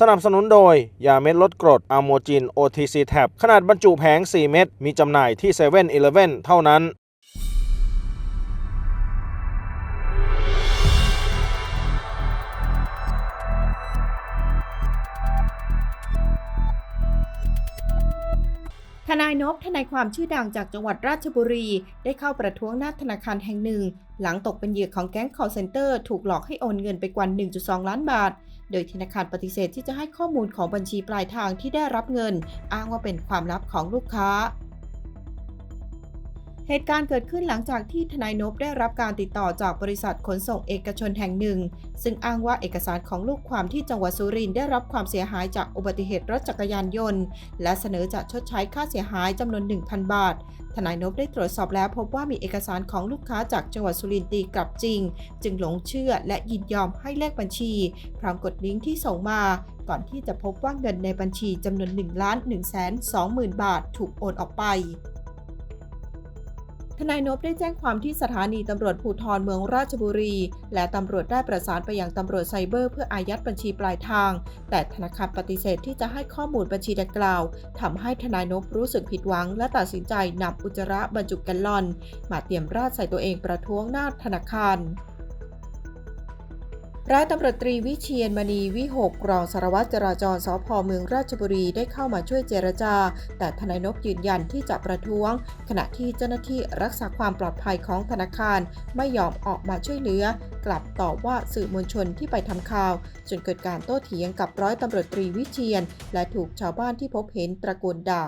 สนับสนุนโดย ยาเม็ดลดกรดอะโมจิน OTC Tab ขนาดบรรจุแผง 4 เม็ด มีจำหน่ายที่7 e เ e ่ e อเท่านั้น ทนายนพทนายความชื่อดังจากจังหวัดราชบุรี ได้เข้าประท้วงหน้าธนาคารแห่งหนึ่ง หลังตกเป็นเหยื่อของแก๊ง call center ถูกหลอกให้โอนเงินไปกว่า 1.2 ล้านบาท โดยธนาคารปฏิเสธที่จะให้ข้อมูลของบัญชีปลายทางที่ได้รับเงิน อ้างว่าเป็นความลับของลูกค้า เหตุการณ์เกิดขึ้นหลังจากที่ทนายนพได้รับการติดต่อจากบริษัทขนส่งเอกชนแห่งหนึ่ง ซึ่งอ้างว่าเอกสารของลูกความที่จังหวัดสุรินทร์ได้รับความเสียหายจากอุบัติเหตุรถจักรยานยนต์ และเสนอจะชดใช้ค่าเสียหายจำนวน 1,000 บาท ทนายนพได้ตรวจสอบแล้วพบว่ามีเอกสารของลูกค้าจากจังหวัดสุรินทร์ตีกลับจริง จึงหลงเชื่อและยินยอมให้เลขบัญชี พร้อมกดลิงก์ที่ส่งมาก่อนที่จะพบว่าเงินในบัญชีจำนวน1ล้าน1แสน20,000 บาท ถูกโอนออกไป ทนายนพได้แจ้งความที่สถานีตำรวจภูธรเมืองราชบุรี และตำรวจได้ประสานไปยังตำรวจไซเบอร์เพื่ออายัดบัญชีปลายทาง แต่ธนาคารปฏิเสธที่จะให้ข้อมูลบัญชีดังกล่าวทำให้ทนายนพรู้สึกผิดหวัง และตัดสินใจนำอุจจาระบรรจุแกันลอน มาเตรียมราดใส่ตัวเองประท้วงหน้าธนาคาร ร้อยตำรวจตรีวิเชียนมณีวิหกรองสารวัตรจราจรสพเมืองราชบุรีได้เข้ามาช่วยเจรจา แต่ทนายนพยืนยันที่จะประท้วง ขณะที่เจ้าหน้าที่รักษาความปลอดภัยของธนาคาร ไม่ยอมออกมาช่วยเหลือ กลับต่อว่าสื่อมวลชนที่ไปทำข่าว จนเกิดการโต้เถียงกับร้อยตำรวจตรีวิเชียน และถูกชาวบ้านที่พบเห็นตะโกนด่า